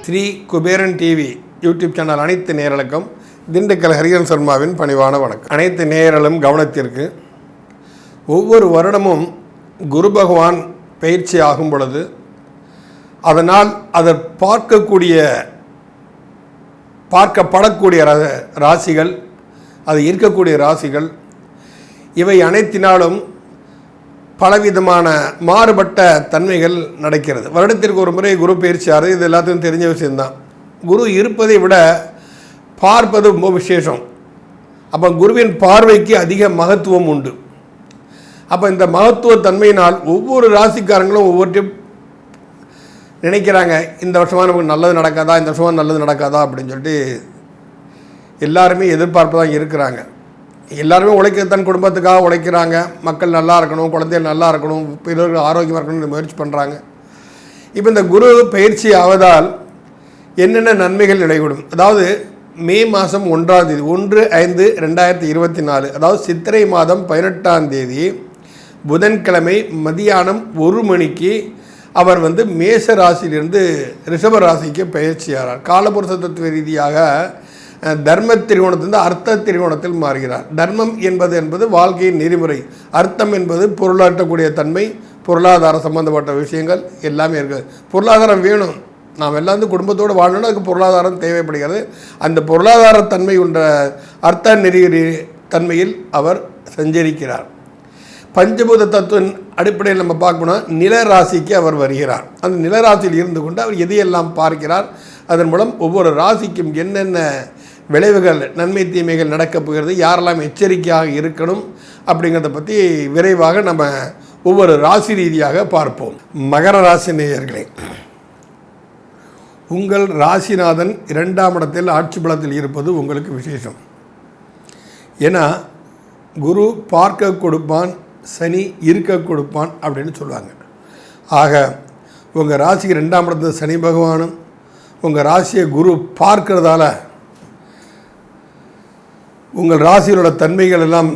Sri Kuberan TV YouTube channel அனைத்து நேரலுக்கும் திண்டுக்கல் ஹரிஹரன் சர்மாவின் பணிவான வணக்கம். அனைத்து நேரலும் கவனத்திற்கு ஒவ்வொரு வருடமும் குரு பகவான் பயிற்சி ஆகும் பொழுது அதனால் அதை பார்க்கக்கூடிய பார்க்கப்படக்கூடிய ர- ராசிகள் அது இருக்கக்கூடிய ராசிகள் இவை அனைத்தினாலும் பலவிதமான மாறுபட்ட தன்மைகள் நடக்கிறது. வருடத்திற்கு ஒரு முறை குரு பயிற்சி ஆறு இது எல்லாத்துக்கும் தெரிஞ்ச விஷயம்தான். குரு இருப்பதை விட பார்ப்பது ரொம்ப விசேஷம். அப்போ குருவின் பார்வைக்கு அதிக மகத்துவம் உண்டு. அப்போ இந்த மகத்துவ தன்மையினால் ஒவ்வொரு ராசிக்காரங்களும் ஒவ்வொருத்தையும் நினைக்கிறாங்க இந்த வருஷமாக நமக்கு நல்லது நடக்காதா இந்த வருஷமாக நல்லது நடக்காதா அப்படின்னு சொல்லிட்டு எல்லாருமே எதிர்பார்ப்பு தான் இருக்கிறாங்க. எல்லாருமே உழைக்க தன் குடும்பத்துக்காக உழைக்கிறாங்க. மக்கள் நல்லா இருக்கணும் குழந்தைகள் நல்லா இருக்கணும் பிறர்கள் ஆரோக்கியமாக இருக்கணும்னு முயற்சி பண்ணுறாங்க இப்போ இந்த குரு பயிற்சி ஆவதால் என்னென்ன நன்மைகள் நிலைகூடும்? அதாவது மே மாதம் ஒன்றாம் தேதி ஒன்று ஐந்து ரெண்டாயிரத்தி இருபத்தி நாலு அதாவது சித்திரை மாதம் பதினெட்டாம் தேதி புதன்கிழமை மதியானம் ஒரு மணிக்கு அவர் வந்து மேச ராசியிலிருந்து ரிஷப ராசிக்கு பயிற்சியாகிறார். காலபுருஷ தத்துவ ரீதியாக தர்ம திரிகோணத்திலிருந்து அர்த்த திரிகோணத்தில் மாறுகிறார். தர்மம் என்பது என்பது வாழ்க்கையின் நெறிமுறை. அர்த்தம் என்பது பொருளாற்றக்கூடிய தன்மை பொருளாதார சம்பந்தப்பட்ட விஷயங்கள் எல்லாமே இருக்குது பொருளாதாரம் வேணும். நாம் எல்லாம் வந்து குடும்பத்தோடு வாழணும் அதுக்கு பொருளாதாரம் தேவைப்படுகிறது. அந்த பொருளாதார தன்மை உள்ள அர்த்த நெறி தன்மையில் அவர் சஞ்சரிக்கிறார். பஞ்சபூத தத்துவின் அடிப்படையில் நம்ம பார்க்கணும் நில ராசிக்கு அவர் வருகிறார். அந்த நில ராசியில் இருந்து கொண்டு அவர் எதையெல்லாம் பார்க்கிறார்? அதன் மூலம் ஒவ்வொரு ராசிக்கும் என்னென்ன விளைவுகள் நன்மை தீமைகள் நடக்கப் போகிறது. யாரெல்லாம் எச்சரிக்கையாக இருக்கணும் அப்படிங்கிறத பற்றி விரைவாக நம்ம ஒவ்வொரு ராசி ரீதியாக பார்ப்போம். மகர ராசி நேயர்களே உங்கள் ராசிநாதன் இரண்டாம் இடத்தில் ஆட்சி பலத்தில் இருப்பது உங்களுக்கு விசேஷம். ஏன்னா குரு பார்க்க கொடுப்பான் சனி இருக்க கொடுப்பான் அப்படின்னு சொல்லுவாங்க. ஆக உங்கள் ராசிக்கு ரெண்டாம் இடத்துல சனி பகவானும் உங்கள் ராசியை குரு பார்க்கிறதால உங்கள் ராசியிலோட தன்மைகள் எல்லாம்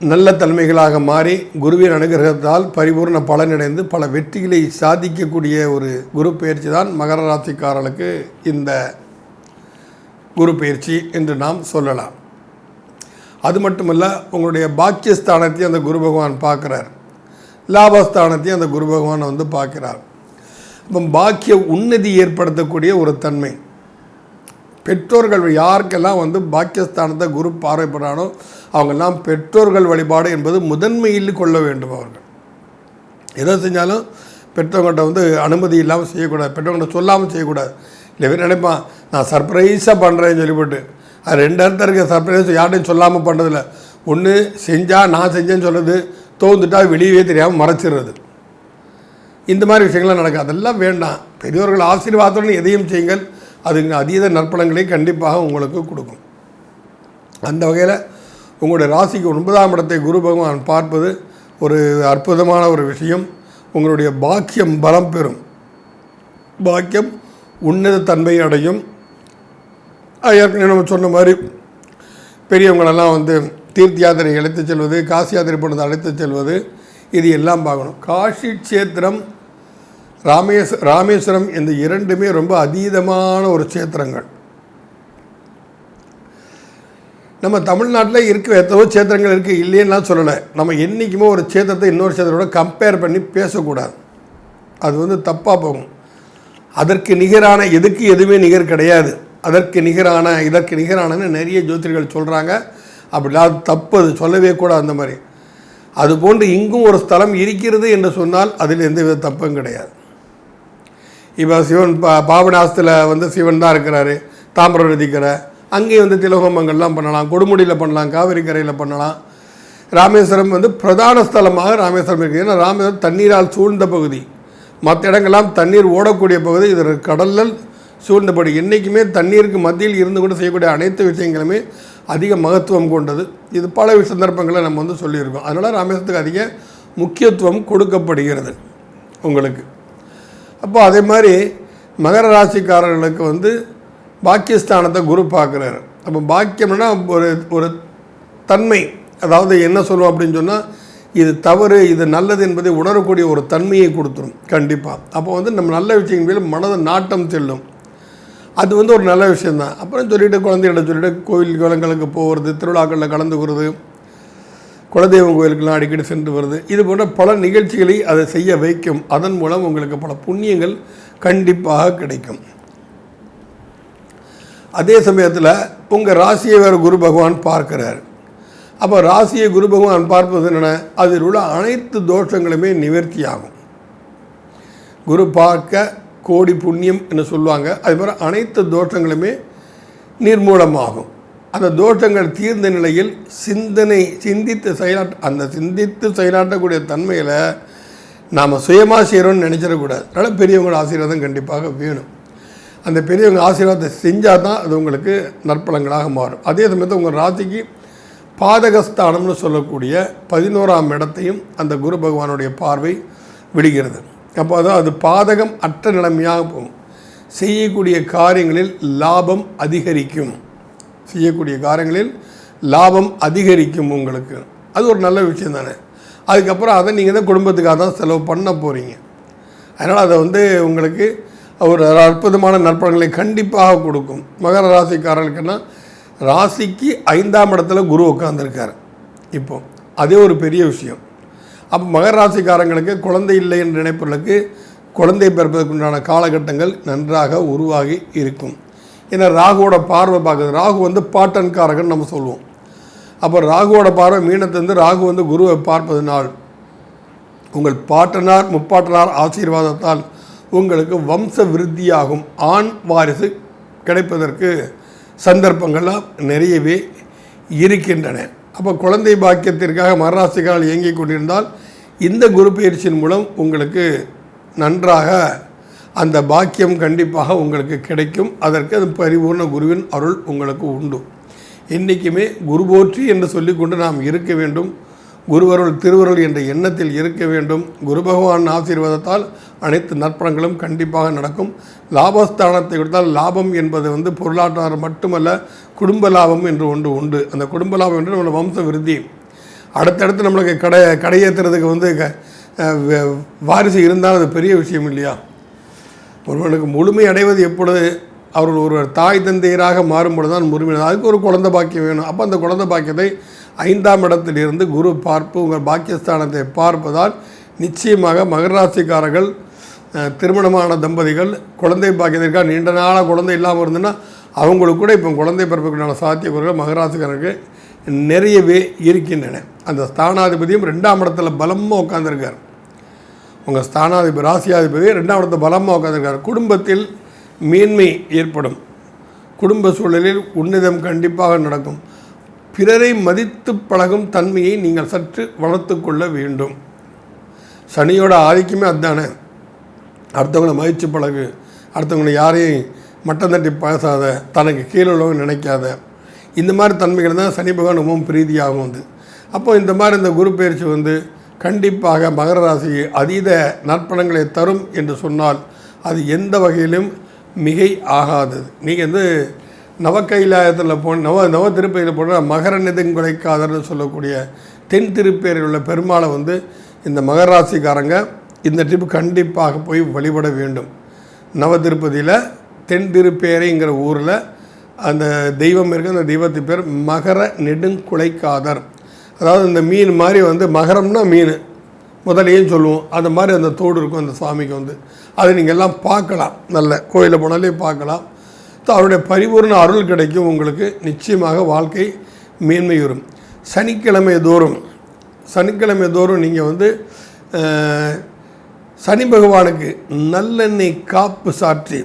நல்ல தன்மைகளாக மாறி குருவின் அனுகிரகத்தால் பரிபூர்ண பலனடைந்து பல வெற்றிகளை சாதிக்கக்கூடிய ஒரு குரு பயிற்சி தான் மகர ராசிக்காரர்களுக்கு இந்த குரு பயிற்சி என்று நாம் சொல்லலாம். அது மட்டுமல்ல உங்களுடைய பாக்கியஸ்தானத்தையும் அந்த குரு பகவான் பார்க்குறார். லாபஸ்தானத்தையும் அந்த குரு பகவான் வந்து பார்க்கிறார். இப்போ பாக்கிய உன்னதி ஏற்படுத்தக்கூடிய ஒரு தன்மை. பெற்றோர்கள் யாருக்கெல்லாம் வந்து பாக்கியஸ்தானத்தை குரு பார்வைப்படுறானோ அவங்கெல்லாம் பெற்றோர்கள் வழிபாடு என்பது முதன்மையில் கொள்ள வேண்டும் அவர்கள். எதை செஞ்சாலும் பெற்றவங்கள்ட்ட வந்து அனுமதி இல்லாமல் செய்யக்கூடாது. பெற்றவங்கள்ட்ட சொல்லாமல் செய்யக்கூடாது. இல்லை பேர் நினைப்பான் நான் சர்ப்ரைஸாக பண்ணுறேன்னு சொல்லிவிட்டு அது ரெண்டு இடத்துல இருக்க. சர்ப்ரைஸ் யார்ட்டையும் சொல்லாமல் பண்ணுறதில்ல ஒன்று செஞ்சால் நான் செஞ்சேன்னு சொல்கிறது தோந்துட்டா வெளியவே தெரியாமல் மறைச்சிடுறது. இந்த மாதிரி விஷயங்கள்லாம் நடக்கும் அதெல்லாம் வேண்டாம். பெரியவர்கள் ஆசீர்வாதத்துடன் எதையும் செய்யுங்கள். அது அதீத நற்பலன்களை கண்டிப்பாக உங்களுக்கு கொடுக்கும். அந்த வகையில் உங்களுடைய ராசிக்கு ஒன்பதாம் இடத்தை குரு பகவான் பார்ப்பது ஒரு அற்புதமான ஒரு விஷயம். உங்களுடைய பாக்கியம் பலம் பெறும். பாக்கியம் உன்னத தன்மை அடையும். ஏற்கனவே நம்ம சொன்ன மாதிரி பெரியவங்களெல்லாம் வந்து தீர்த்த யாத்திரை அழைத்து செல்வது காசி யாத்திரை போனது அழைத்து செல்வது இது எல்லாம் பார்க்கணும். காஷி க்ஷேத்திரம் ராமேஸ் ராமேஸ்வரம் இந்த இரண்டுமே ரொம்ப அதீதமான ஒரு சேத்திரங்கள் நம்ம தமிழ்நாட்டில் இருக்கிற எத்தனையோ சேத்திரங்கள் இருக்குது இல்லையெல்லாம் சொல்லலை. நம்ம என்றைக்குமே ஒரு க்ஷேத்திரத்தை இன்னொரு க்ஷேத்திரோட கம்பேர் பண்ணி பேசக்கூடாது. அது வந்து தப்பாக போகும். அதற்கு நிகரான எதுக்கு எதுவுமே நிகர் கிடையாது. அதற்கு நிகரான இதற்கு நிகரானன்னு நிறைய ஜோதிடர்கள் சொல்கிறாங்க அப்படிலாம் அது தப்பு அது சொல்லவே கூடாது அந்த மாதிரி. அதுபோன்று இங்கும் ஒரு ஸ்தலம் இருக்கிறது என்று சொன்னால் அதில் எந்தவித தப்பும் கிடையாது. இப்போ சிவன் பா பாபநாசத்தில் வந்து சிவன் தான் இருக்கிறாரு. தாம்பரம் நதிக்கரை அங்கேயும் வந்து திலகோமங்கள்லாம் பண்ணலாம். கொடுமுடியில் பண்ணலாம். காவிரி கரையில் பண்ணலாம். ராமேஸ்வரம் வந்து பிரதான ஸ்தலமாக ராமேஸ்வரம் இருக்குது ஏன்னா ராமேஸ்வரம் தண்ணீரால் சூழ்ந்த பகுதி. மற்ற இடங்கள்லாம் தண்ணீர் ஓடக்கூடிய பகுதி. இது கடலில் சூழ்ந்தபடி என்றைக்குமே தண்ணீருக்கு மத்தியில் இருந்து கூட செய்யக்கூடிய அனைத்து விஷயங்களுமே அதிக மகத்துவம் கொண்டது. இது பல சந்தர்ப்பங்களை நம்ம வந்து சொல்லியிருக்கோம். அதனால் ராமேஸ்வரத்துக்கு அதிக முக்கியத்துவம் கொடுக்கப்படுகிறது. உங்களுக்கு. அப்போ அதே மாதிரி மகர ராசிக்காரர்களுக்கு வந்து பாக்கியஸ்தானத்தை குரு பார்க்குறாரு. அப்போ பாக்கியம்னா ஒரு ஒரு தன்மை. அதாவது என்ன சொல்லுவோம் அப்படின்னு சொன்னால் இது தவறு இது நல்லது என்பதை உணரக்கூடிய ஒரு தன்மையை கொடுத்துரும். கண்டிப்பாக அப்போ வந்து நம்ம நல்ல விஷயங்கள் மேலே மனதை நாட்டம் செல்லும். அது வந்து ஒரு நல்ல விஷயந்தான் அப்புறம் சொல்லிவிட்டு குழந்தைகிட்ட சொல்லிவிட்டு கோயில் குளங்களுக்கு போகிறது திருவிழாக்களில் கலந்துக்கிறது குலதெய்வம் கோயிலுக்கெல்லாம் அடிக்கடி சென்று வருது. இது போன்ற பல நிகழ்ச்சிகளை அதை செய்ய வைக்கும். அதன் மூலம் உங்களுக்கு பல புண்ணியங்கள் கண்டிப்பாக கிடைக்கும். அதே சமயத்தில் உங்கள் ராசியை வேறு குரு பகவான் பார்க்கிறார். அப்போ ராசியை குரு பகவான் பார்ப்பது என்னென்ன அதில் உள்ள அனைத்து தோஷங்களுமே நிவர்த்தி ஆகும் குரு பார்க்க கோடி புண்ணியம் என்று சொல்லுவாங்க. அது மாதிரி அனைத்து தோஷங்களுமே நிர்மூலமாகும். அந்த தோஷங்கள் தீர்ந்த நிலையில் சிந்தனை சிந்தித்து செயலாற்ற அந்த சிந்தித்து செயலாற்றக்கூடிய தன்மையில் நாம் சுயமாக செய்கிறோம்னு நினச்சிடக்கூடாது அதனால் பெரியவங்களோட ஆசீர்வாதம் கண்டிப்பாக வேணும். அந்த பெரியவங்க ஆசீர்வாதத்தை செஞ்சால் தான் அது உங்களுக்கு நற்பலங்களாக மாறும். அதே சமயத்தில் உங்கள் ராசிக்கு பாதகஸ்தானம்னு சொல்லக்கூடிய பதினோராம் இடத்தையும் அந்த குரு பகவானுடைய பார்வை விடுகிறது. அப்போ அதான் அது பாதகம் அற்ற நிலைமையாக போகும். செய்யக்கூடிய காரியங்களில் லாபம் அதிகரிக்கும். செய்யக்கூடிய காரியங்களில் லாபம் அதிகரிக்கும் உங்களுக்கு. அது ஒரு நல்ல விஷயம் தானே. அதுக்கப்புறம் அதை நீங்கள் தான் குடும்பத்துக்காக தான் செலவு பண்ண போகிறீங்க அதனால் அதை வந்து உங்களுக்கு ஒரு அற்புதமான நற்பலன்களை கண்டிப்பாக கொடுக்கும். மகர ராசிக்காரர்களுக்குன்னா ராசிக்கு ஐந்தாம் இடத்துல குரு உட்காந்துருக்கார் இப்போ அதே ஒரு பெரிய விஷயம். அப்போ மகர ராசிக்காரங்களுக்கு குழந்தை இல்லை என்று நினைப்பவர்களுக்கு குழந்தை பிறப்பதற்குண்டான காலகட்டங்கள் நன்றாக உருவாகி இருக்கும். ஏன்னா ராகுவோட பார்வை பார்க்குது. ராகு வந்து பாட்டன்காரகன் நம்ம சொல்லுவோம். அப்போ ராகுவோட பார்வை மீனத்திலிருந்து ராகு வந்து குருவை பார்ப்பதனால் உங்கள் பாட்டனார் முப்பாட்டனார் ஆசீர்வாதத்தால் உங்களுக்கு வம்ச விருத்தியாகும். ஆண் வாரிசு கிடைப்பதற்கு சந்தர்ப்பங்கள்லாம் நிறையவே இருக்கின்றன. அப்போ குழந்தை பாக்கியத்திற்காக மகராசிக்கால் இயங்கிக் கொண்டிருந்தால் இந்த குரு பயிற்சியின் மூலம் உங்களுக்கு நன்றாக அந்த பாக்கியம் கண்டிப்பாக உங்களுக்கு கிடைக்கும். அதற்கு அது பரிபூர்ண குருவின் அருள் உங்களுக்கு உண்டு. என்றைக்குமே குரு போற்றி என்று சொல்லிக்கொண்டு நாம் இருக்க வேண்டும். குருவருள் திருவருள் என்ற எண்ணத்தில் இருக்க வேண்டும். குரு பகவான் ஆசீர்வாதத்தால் அனைத்து நற்பணங்களும் கண்டிப்பாக நடக்கும். லாபஸ்தானத்தை கொடுத்தால் லாபம் என்பது வந்து பொருளாதாரம் மட்டுமல்ல குடும்ப லாபம் என்று ஒன்று உண்டு. அந்த குடும்ப லாபம் என்று நம்மளோட வம்ச விருத்தி. அடுத்தடுத்து நம்மளுக்கு கடை கடையேற்றுறதுக்கு வந்து க- வாரிசு இருந்தால் அது பெரிய விஷயம் இல்லையா? ஒருவனுக்கு முழுமை அடைவது எப்பொழுது அவர்கள் ஒருவர் தாய் தந்தையராக மாறும்பொழுது தான் முழுமை அதுக்கு ஒரு குழந்த பாக்கியம் வேணும். அப்போ அந்த குழந்தை பாக்கியத்தை ஐந்தாம் இடத்திலிருந்து குரு பார்ப்பு உங்கள் பாக்கியஸ்தானத்தை பார்ப்பதால் நிச்சயமாக மகராசிக்காரர்கள் திருமணமான தம்பதிகள் குழந்தை பாக்கியத்திற்காக நீண்ட நாளாக குழந்தை இல்லாமல் இருந்ததுன்னா அவங்களுக்கு கூட இப்போ குழந்தை பிறப்புக்குண்டான சாத்தியக்கூறுகள் மகராசிக்காரருக்கு நிறையவே இருக்கின்றன. அந்த ஸ்தானாதிபதியும் ரெண்டாம் இடத்துல பலமாக உட்காந்துருக்கார் உங்கள் ஸ்தானாதிபதி ராசியாதிபதி ரெண்டாம் இடத்த பலமாக உட்காந்துருக்காரு குடும்பத்தில் மேன்மை ஏற்படும். குடும்ப சூழலில் உன்னதம் கண்டிப்பாக நடக்கும். பிறரை மதித்து பழகும் தன்மையை நீங்கள் சற்று வளர்த்து கொள்ள வேண்டும். சனியோட ஆதிக்கமே அதுதானே. அடுத்தவங்களை மதித்து பழகு. அடுத்தவங்களை யாரையும் மட்டம் தட்டி பேசாத தனக்கு கீழே உள்ளவங்க நினைக்காத. இந்த மாதிரி தன்மைகள் தான் சனி பகவான் ரொம்பவும் பிரீதியாகும் வந்து அப்போது இந்த மாதிரி இந்த குரு பயிற்சி வந்து கண்டிப்பாக மகர ராசிக்கு அதீத நற்பலன்களை தரும் என்று சொன்னால் அது எந்த வகையிலும் மிகை ஆகாதது நீங்கள் வந்து நவக்கைலாயத்தில் போ நவ நவ திருப்பதியில் போனால் மகர நெடுங்குலைக்காதர்னு சொல்லக்கூடிய தென் திருப்பேரில் உள்ள பெருமாளை வந்து இந்த மகர ராசிக்காரங்க இந்த ட்ரிப் கண்டிப்பாக போய் வழிபட வேண்டும். நவ திருப்பதியில் தென் திருப்பேரைங்கிற ஊரில் அந்த தெய்வம் இருக்குது அந்த தெய்வத்து பேர் மகர நெடுங்குலைக்காதர். அதாவது இந்த மீன் மாதிரி வந்து மகரம்னா மீன். முதலையும் சொல்லுவோம்? அந்த மாதிரி அந்த தோடு இருக்கும் அந்த சுவாமிக்கு வந்து. அதை நீங்கள் எல்லாம் பார்க்கலாம். நல்ல கோயிலில் போனாலே பார்க்கலாம். அவருடைய பரிபூர்ண அருள் கிடைக்கும் உங்களுக்கு. நிச்சயமாக வாழ்க்கை மேன்மையுறும். சனிக்கிழமை தோறும் சனிக்கிழமை தோறும் நீங்கள் வந்து சனி பகவானுக்கு நல்லெண்ணெய் காப்பு சாற்றி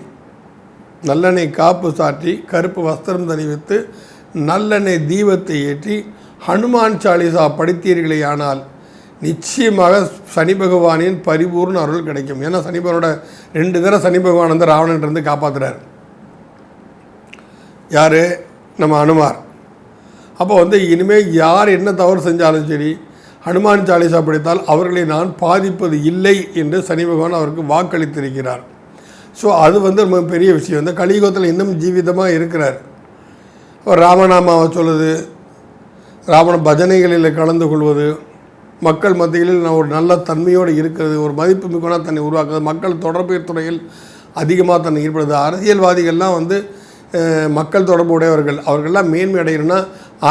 நல்லெண்ணெய் காப்பு சாற்றி கருப்பு வஸ்திரம் தணிவித்து நல்லெண்ணெய் தீபத்தை ஏற்றி ஹனுமான் சாலிசா படித்தீர்களே ஆனால் நிச்சயமாக சனி பகவானின் பரிபூர்ண அருள் கிடைக்கும். ஏன்னா சனி பகவானோட ரெண்டு தடவை சனி பகவான் வந்து ராவணன்ட்டு காப்பாற்றுறாரு யார்? நம்ம அனுமார் அப்போ வந்து இனிமேல் யார் என்ன தவறு செஞ்சாலும் சரி ஹனுமான் சாலிசா படித்தால் அவர்களை நான் பாதிப்பது இல்லை என்று சனி பகவான் அவருக்கு வாக்களித்திருக்கிறார். ஸோ அது வந்து ரொம்ப பெரிய விஷயம். இந்த கலியுகத்தில் இன்னும் ஜீவிதமாக இருக்கிறார். அவர் ராமநாமாவை சொல்லுது ராவண பஜனைகளில் கலந்து கொள்வது மக்கள் மத்தியில் நான் ஒரு நல்ல தன்மையோடு இருக்கிறது ஒரு மதிப்பு மிக்கோனா தன்னை உருவாக்குறது மக்கள் தொடர்பு துறையில் அதிகமாக தன்னை ஈடுபடுது அரசியல்வாதிகள்லாம் வந்து மக்கள் தொடர்பு உடையவர்கள். அவர்கள்லாம் மேன்மை அடையணும்னா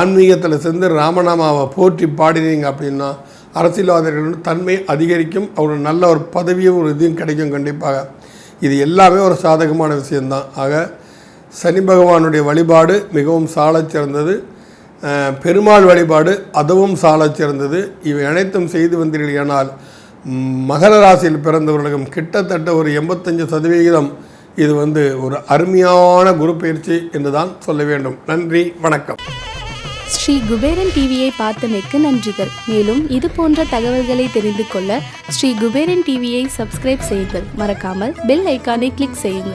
ஆன்மீகத்தில் சேர்ந்து ராமநாமாவை போற்றி பாடினீங்க அப்படின்னா அரசியல்வாதிகளோட தன்மை அதிகரிக்கும் அவரோட நல்ல ஒரு பதவியும் ஒரு இதையும் கிடைக்கும் கண்டிப்பாக. இது எல்லாமே ஒரு சாதகமான விஷயந்தான் ஆக சனி பகவானுடைய வழிபாடு மிகவும் சாலச் சிறந்தது. பெருமாள் வழிபாடு அதுவும் சாலச் சிறந்தது. இவை அனைத்தும் செய்து வந்தீர்கள் ஆனால் மகர ராசியில் பிறந்தவர்களுக்கும் கிட்டத்தட்ட ஒரு எண்பத்தஞ்சு சதவிகிதம் இது வந்து ஒரு அருமையான குரு பயிற்சி என்று தான் சொல்ல வேண்டும். நன்றி வணக்கம். ஸ்ரீ குபேரன் டிவியை பார்த்தமைக்கு நன்றிகள். மேலும் இது போன்ற தகவல்களை தெரிந்து கொள்ள ஸ்ரீ குபேரன் டிவியை சப்ஸ்கிரைப் செய்யுங்கள். மறக்காமல் பெல் ஐக்கானை கிளிக் செய்யுங்கள்.